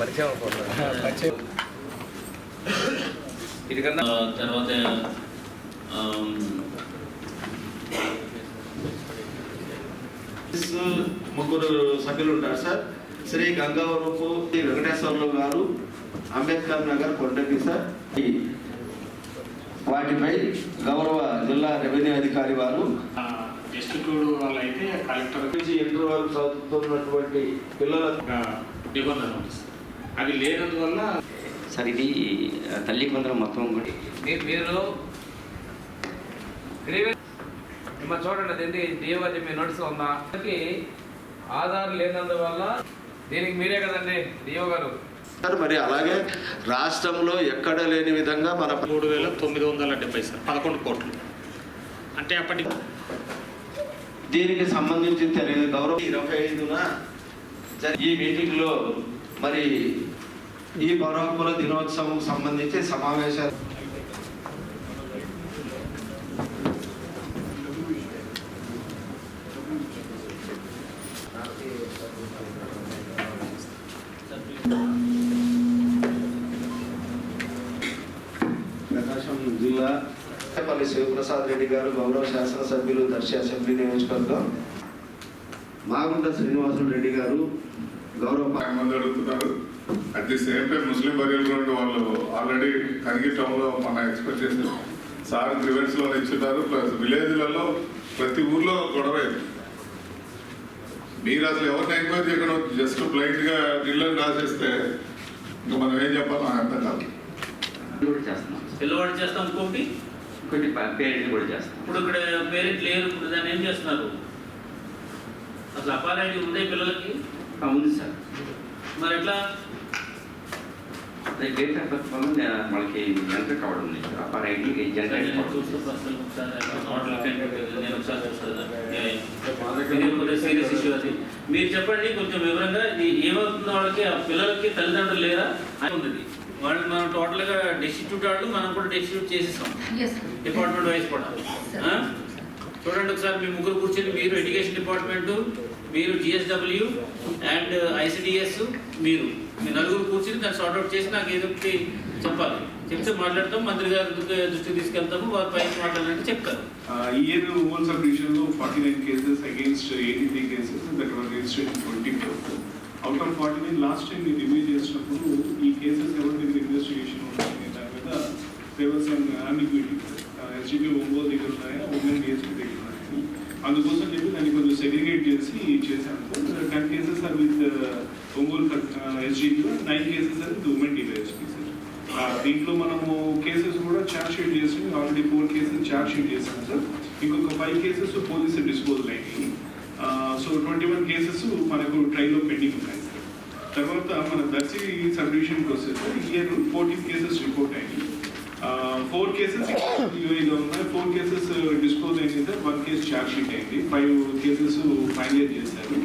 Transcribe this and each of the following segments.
పరిచయం అనుకుంటున్నాను ఇది కన్నా తర్వాత ముగ్గురు సభ్యులు ఉంటారు సార్. శ్రీ గంగవరపు శ్రీ వెంకటేశ్వరరావు గారు అంబేద్కర్ నగర్ కొండకి సార్. ఈ వాటిపై గౌరవ జిల్లా రెవెన్యూ అధికారి వారు. డిస్ట్రిక్ట్ వాళ్ళు అయితే కలెక్టర్ నుంచి ఇంటర్ వరకు చదువుతున్నటువంటి పిల్లల నిబంధన ఉంది సార్. అవి లేనందువల్ల సార్ ఇది తల్లి కొందరం మొత్తం మీరు ఇమ్మ చూడండి అది ఏంటి? డిఓ అది మీ నోటీస్ ఉందా? ఆధార్ లేనందువల్ల దీనికి మీరే కదండి డిఓ గారు. సార్ మరి అలాగే రాష్ట్రంలో ఎక్కడ లేని విధంగా మన మూడు వేల తొమ్మిది వందల డెబ్బై సార్ పదకొండు కోట్లు. అంటే అప్పటి దీనికి సంబంధించి తెలియదు గౌరవ. ఇరవై ఐదున ఈ మీటింగ్లో మరి ఈ పౌర దినోత్సవం సంబంధించి సమావేశాలు. ప్రకాశం జిల్లా పల్లి శివప్రసాద్ రెడ్డి గారు గౌరవ శాసనసభ్యులు దర్శి అసెంబ్లీ నియోజకవర్గం. మాగుంట శ్రీనివాసులు రెడ్డి గారు గౌరవ పా- at the same time Muslim burial ground వాళ్ళు ఆల్రెడీ కనిగి టౌన్లో మన ఎక్స్పెక్ట్ చేశారు. సార్ గ్రివెన్స్లో ఇచ్చున్నారు ప్లస్ విలేజ్లలో ప్రతి ఊర్లో గొడవ. మీరు అసలు ఎవరిని ఎంక్వైరీ చేయకుండా జస్ట్ బ్లైండ్గా ఇళ్ళని రాసేస్తే ఇంకా మనం ఏం చెప్పాలో అర్థం కాదు. పిల్లవాడు చేస్తాం ఇంకోటి? ఇంకోటి పేరెంట్ కూడా చేస్తాం ఇప్పుడు ఇక్కడ పేరెంట్ లేరు ఇప్పుడు దాన్ని ఏం చేస్తున్నారు? అసలు అపారైటీ ఉందే పిల్లలకి? ఉంది సార్. మరి ఎట్లా? అదే డేట్ ఆఫ్ బర్త్ వల్ల వాళ్ళకి జనరేట్ కావడం ఉంది? Sir APAAR ID generate serious issue అది. మీరు చెప్పండి కొంచెం వివరంగా ఇది ఏమవుతుందో వాళ్ళకి ఆ పిల్లలకి తల్లిదండ్రులు లేరా? అని ఉంది. ఇది. వాళ్ళని మనం టోటల్గా డిస్ట్రిబ్యూట్ వాళ్ళు మనం కూడా డిస్ట్రిబ్యూట్ చేసేస్తాం. డిపార్ట్మెంట్ వైజ్ కూడా? చూడండి ఒకసారి మీ ముగ్గురు కూర్చొని మీరు ఎడ్యుకేషన్ డిపార్ట్మెంట్ మీరు జిఎస్డబ్ల్యూ అండ్ ఐసిడిఎస్ మీరు మీ నలుగురు కూర్చొని దాన్ని సార్ట్అవుట్ చేసి నాకు ఏదో ఒకటి చెప్పాలి చెప్తే మాట్లాడతాం మంత్రి గారి దృష్టికి తీసుకెళ్తాము వారి పైన మాట్లాడాలంటే చెప్తారు Uh, year whole subdivision లో 49 cases against 83 cases that were registered in 24. Out of 49 last time we review చేసినప్పుడు ఈ కేసెస్ ఎవరి దగ్గర ఇన్వెస్టిగేషన్ ఉంటుంది దాని మీద there was SGP ambiguity. Ongole దగ్గర ఉన్నాయా ఉమెన్ డిఎస్పీ అందుకోసం చెప్పి దాన్ని కొంచెం సెగ్రిగేట్ చేసి చేశాను. Ten cases are with Ongole ఎస్జీలో nine cases are with women DSP sir దీంట్లో మనము కేసెస్ కూడా చార్జ్ షీట్ చేసాం already four cases charge sheet చేసాం సార్ ఇంకొక ఫైవ్ కేసెస్ పోలీసు డిస్పోజల్ అయినాయి. సో ట్వంటీ వన్ కేసెస్ మనకు ట్రైల్లో పెండింగ్ ఉన్నాయి సార్ తర్వాత మన దర్శి సబ్డివిజన్కి వస్తే sir year fourteen cases report అయినాయి. ఫోర్ కేసెస్ యూఏలో ఉన్నాయి ఫోర్ కేసెస్ డిస్పోజ్ అయింది. Sir one case charge sheet అయింది. ఫైవ్ కేసెస్ ఫైనలైజ్ చేశారు.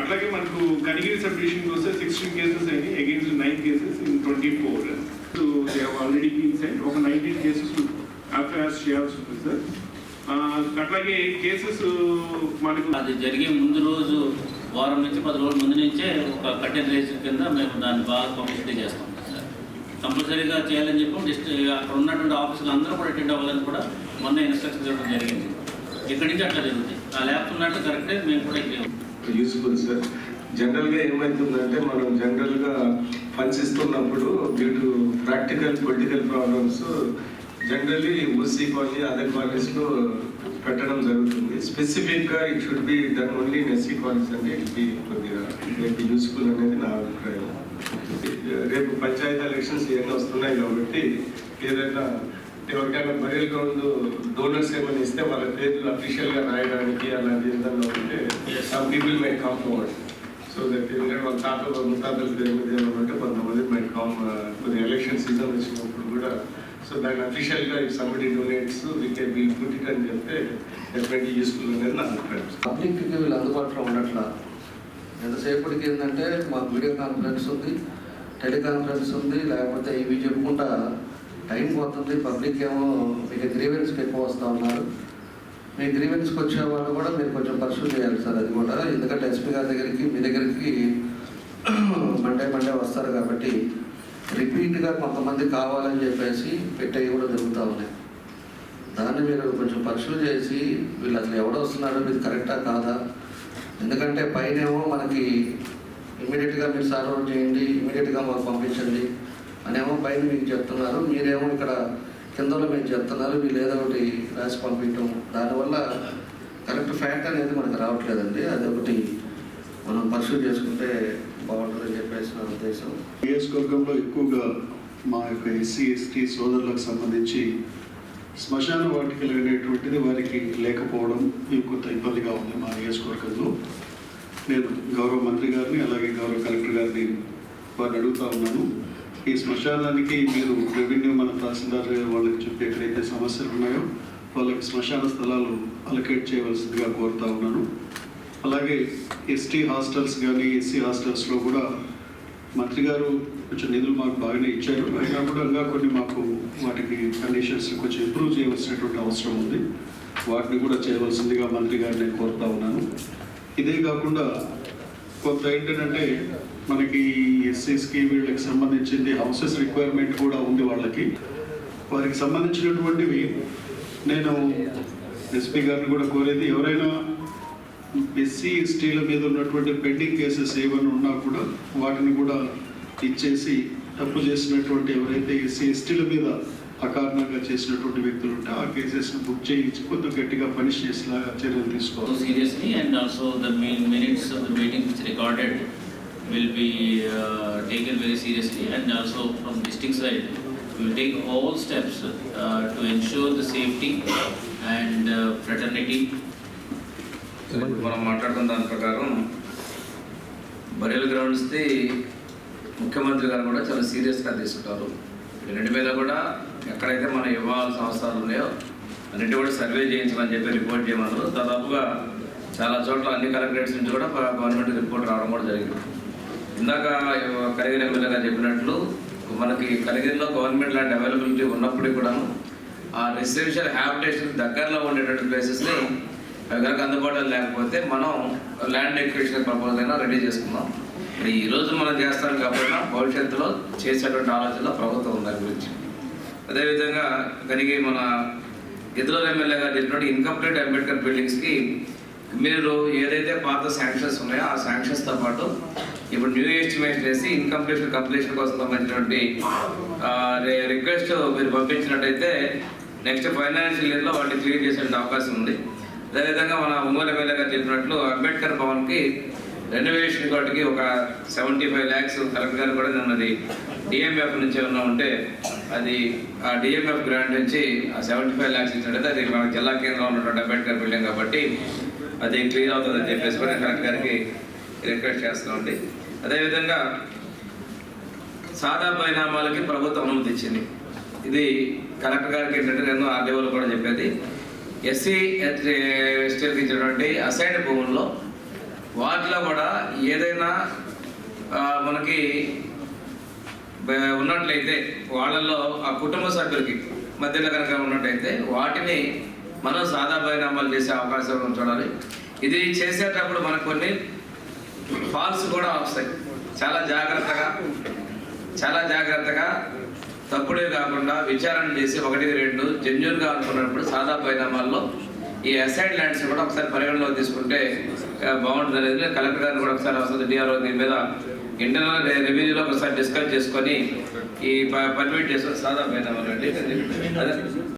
అట్లాగే మనకు కనిగిరి సబ్ డివిజన్కి వస్తే సిక్స్టీన్ కేసెస్ అయినాయి. Against nine cases in twenty four so they have already been send ఒక నైన్టీన్ కేసెస్ అఫైర్స్ చేయాల్సి ఉంది సార్ అట్లాగే కేసెస్ మనకు అది జరిగే ముందు రోజు వారం నుంచి పది రోజుల ముందు నుంచే ఒక కట్టెన్ రేస్ కింద మేము దాన్ని బాగా పబ్లిసిటీ చేస్తాం. కంపల్సరీగా చేయాలని చెప్పి డిస్ట్ అక్కడ ఉన్నటువంటి ఆఫీసులు అందరూ కూడా అటెండ్ అవ్వాలని కూడా మొన్న ఇన్స్ట్రక్షన్ ఇవ్వడం జరిగింది. ఇక్కడి నుంచి అట్లా జరుగుతుంది ఆ ల్యాబ్స్ ఉన్నట్టు కరెక్టే మేము కూడా ఇక్కడ యూస్ఫుల్ సార్ జనరల్గా ఏమవుతుందంటే మనం జనరల్గా ఫండ్స్ ఇస్తున్నప్పుడు due to practical political problems generally OC colony other కాలనీస్లో పెట్టడం జరుగుతుంది. స్పెసిఫిక్గా it should be done only in SC colonies అంటే ఇట్ బి కొద్దిగా రేపు యూస్ఫుల్ అనేది నా అభిప్రాయం. రేపు పంచాయతీ ఎలక్షన్స్ ఏమైనా వస్తున్నాయి కాబట్టి ఏదైనా ఎవరికైనా బరియల్ గ్రౌండ్ డోనర్స్ ఏమైనా ఇస్తే వాళ్ళ పేర్లు అఫీషియల్గా రాయడానికి అలాంటి ఏదైనా ఉంటే some people may come forward so that ఎందుకంటే వాళ్ళ తాత ముతాతల పేరు మీద ఏమైనా ఉంటే కొంతమంది మై కమ్ ఎలక్షన్ సీజన్ వచ్చినప్పుడు కూడా సో దాన్ని అఫీషియల్గా if somebody donates we can will put it అని చెప్తే డెఫినెట్లీ యూస్ఫుల్ అనేది నా అభిప్రాయం పబ్లిక్కి వీళ్ళు అందుబాటులో ఉండట్లా. ఎంతసేపటికి ఏంటంటే మాకు వీడియో కాన్ఫరెన్స్ ఉంది టెలికాన్ఫరెన్స్ ఉంది లేకపోతే ఇవి చెప్పుకుంటా టైం పోతుంది పబ్లిక్ ఏమో మీకు గ్రీవెన్స్కి ఎక్కువ వస్తూ ఉన్నారు. మీ గ్రీవెన్స్కి వచ్చే వాళ్ళు కూడా మీరు కొంచెం పర్సూ చేయాలి సార్ అది కూడా. ఎందుకంటే ఎస్పీ గారి దగ్గరికి మీ దగ్గరికి మండే మండే వస్తారు కాబట్టి రిపీట్గా కొంతమంది కావాలని చెప్పేసి పెట్టేవి కూడా జరుగుతూ ఉన్నాయి. దాన్ని మీరు కొంచెం పరీక్షలు చేసి వీళ్ళు అసలు ఎవడు వస్తున్నారో మీరు కరెక్టా కాదా? ఎందుకంటే పైనేమో మనకి ఇమీడియట్గా మీరు సర్వ్ చేయండి ఇమీడియట్గా మాకు పంపించండి అనేమో పైన మీకు చెప్తున్నారు. మీరేమో ఇక్కడ కిందలో మేము చెప్తున్నారు. వీళ్ళు ఏదో ఒకటి రాసి పంపించడం దానివల్ల కరెక్ట్ ఫ్యాక్ట్ అనేది మనకు రావట్లేదండి. అది ఒకటి మనం పరిశీలన చేసుకుంటే బాగుంటుందని చెప్పేసి నా ఉద్దేశం. నియోజకవర్గంలో ఎక్కువగా మా యొక్క ఎస్సీ ఎస్టీ సోదరులకు సంబంధించి శ్మశాన వాటికలు అనేటువంటిది వారికి లేకపోవడం ఇవి కొంత ఇబ్బందిగా ఉంది మా నియోజకవర్గంలో. నేను గౌరవ మంత్రి గారిని అలాగే గౌరవ కలెక్టర్ గారిని వారిని అడుగుతా ఉన్నాను. ఈ శ్మశానానికి మీరు రెవెన్యూ మన తహసీల్దార్ వాళ్ళకి చెప్పి ఎక్కడైతే సమస్యలు ఉన్నాయో వాళ్ళకి శ్మశాన స్థలాలు అలకేట్ చేయవలసిందిగా కోరుతా ఉన్నాను. అలాగే ఎస్టీ హాస్టల్స్ కానీ ఎస్సీ హాస్టల్స్లో కూడా మంత్రి గారు కొంచెం నిధులు మాకు బాగానే ఇచ్చారు. అయినా కూడా కొన్ని మాకు వాటికి కండిషన్స్ కొంచెం ఇంప్రూవ్ చేయవలసినటువంటి అవసరం ఉంది. వాటిని కూడా చేయవలసిందిగా మంత్రి గారిని కోరుతా ఉన్నాను. ఇదే కాకుండా కొంత ఏంటంటే మనకి ఎస్సీస్కి వీళ్ళకి సంబంధించింది హౌసెస్ రిక్వైర్మెంట్ కూడా ఉంది వాళ్ళకి. వారికి సంబంధించినటువంటివి నేను ఎస్పీ గారిని కూడా కోరేది ఎవరైనా ఎస్సీ ఎస్టీల మీద ఉన్నటువంటి పెండింగ్ కేసెస్ ఏమైనా ఉన్నా కూడా వాటిని కూడా ఇచ్చేసి తప్పు చేసినటువంటి ఎవరైతే ఎస్సీ ఎస్టీల మీద అకారణంగా చేసినటువంటి వ్యక్తులు ఉంటే ఆ కేసెస్ బుక్ చేయించి కొంత గట్టిగా పనిష్ చేసేలాగా చర్యలు తీసుకోవాలి. We'll uh, take all steps uh, to ensure the safety and uh, fraternity మనం మాట్లాడుతున్న దాని ప్రకారం బరియల్ గ్రౌండ్స్ది ముఖ్యమంత్రి గారు కూడా చాలా సీరియస్గా తీసుకుంటారు. రెండింటి మీద కూడా ఎక్కడైతే మనం ఇవ్వాల్సిన అవసరాలు ఉన్నాయో అన్నింటి కూడా సర్వే చేయించమని చెప్పి రిపోర్ట్ చేయమన్నారు. దాదాపుగా చాలా చోట్ల అన్ని కలెక్టరేట్స్ నుంచి కూడా గవర్నమెంట్ రిపోర్ట్ రావడం కూడా జరిగింది. ఇందాక కరిగిన ఎమ్మెల్యేగా చెప్పినట్లు మనకి కరిగిరిలో గవర్నమెంట్ లాంటి అవైలబిలిటీ ఉన్నప్పటికీ కూడాను ఆ రెసిడెన్షియల్ హ్యాబిటేషన్ దగ్గరలో ఉండేటువంటి ప్లేసెస్ని అవి కనుక అందుబాటులో లేకపోతే మనం ల్యాండ్ ఎక్విషన్ ప్రపోజల్ అయినా రెడీ చేసుకుందాం. మరి ఈ రోజు మనం చేస్తాం కాబట్టి భవిష్యత్తులో చేసేటువంటి ఆలోచనలో ప్రభుత్వం ఉంది దాని గురించి. అదేవిధంగా కలిగి మన ఇతరుల ఎమ్మెల్యే గారు చెప్పినట్టు ఇన్కంప్లీట్ అంబేద్కర్ బిల్డింగ్స్కి మీరు ఏదైతే పాత శాంక్షన్స్ ఉన్నాయో ఆ శాంక్షన్స్తో పాటు ఇప్పుడు న్యూ ఎస్టిమేషన్ వేసి ఇన్కంప్లీషన్ కంప్లీషన్ కోసం సంబంధించినటువంటి రిక్వెస్ట్ మీరు పంపించినట్టయితే నెక్స్ట్ ఫైనాన్షియల్ ఇయర్లో వాటిని క్లియర్ చేసే అవకాశం ఉంది. అదేవిధంగా మన ఒంగోలు ఎమ్మెల్యే గారు చెప్పినట్లు అంబేద్కర్ భవన్కి రెనోవేషన్ కోటికి ఒక సెవెంటీ ఫైవ్ ల్యాక్స్ కలెక్టర్ గారు కూడా నిన్నది డిఎంఎఫ్ నుంచి ఏమన్నా ఉంటే అది ఆ డిఎంఎఫ్ గ్రాంట్ నుంచి ఆ సెవెంటీ ఫైవ్ ల్యాక్స్ ఇచ్చినట్టయితే అది మన జిల్లా కేంద్రంలో ఉన్నటువంటి అంబేద్కర్ బిల్డింగ్ కాబట్టి అది క్లియర్ అవుతుందని చెప్పేసి కూడా కలెక్టర్ గారికి రిక్వెస్ట్ చేస్తామండి అదేవిధంగా సాదా పరిణామాలకి ప్రభుత్వం అనుమతి ఇచ్చింది. ఇది కలెక్టర్ గారికి ఏంటంటే నేను ఆ లెవెల్ కూడా చెప్పేది. ఎస్సీ ఎస్టీలకు ఇచ్చినటువంటి అసైన్ భూముల్లో వాటిలో కూడా ఏదైనా మనకి ఉన్నట్లయితే వాళ్ళల్లో ఆ కుటుంబ సభ్యులకి మధ్యలో కనుక ఉన్నట్టయితే వాటిని మనం సాదా అమలు చేసే అవకాశం చూడాలి ఇది చేసేటప్పుడు మనకు కొన్ని ఫాల్స్ కూడా వస్తాయి. చాలా జాగ్రత్తగా చాలా జాగ్రత్తగా తప్పుడే కాకుండా విచారణ చేసి ఒకటి రెండు జెన్యున్గా అనుకున్నప్పుడు సాదా పరిణామాల్లో ఈ అసైడ్ ల్యాండ్స్ కూడా ఒకసారి పరిగణలోకి తీసుకుంటే బాగుంటుంది. అనేది కలెక్టర్ గారిని కూడా ఒకసారి వస్తుంది డిఆర్ఓ దీని మీద ఇంటర్నల్ రెవెన్యూలో ఒకసారి డిస్కస్ చేసుకొని ఈ పర్మిట్ చేసుకొని సాదా పరిణామాలు అండి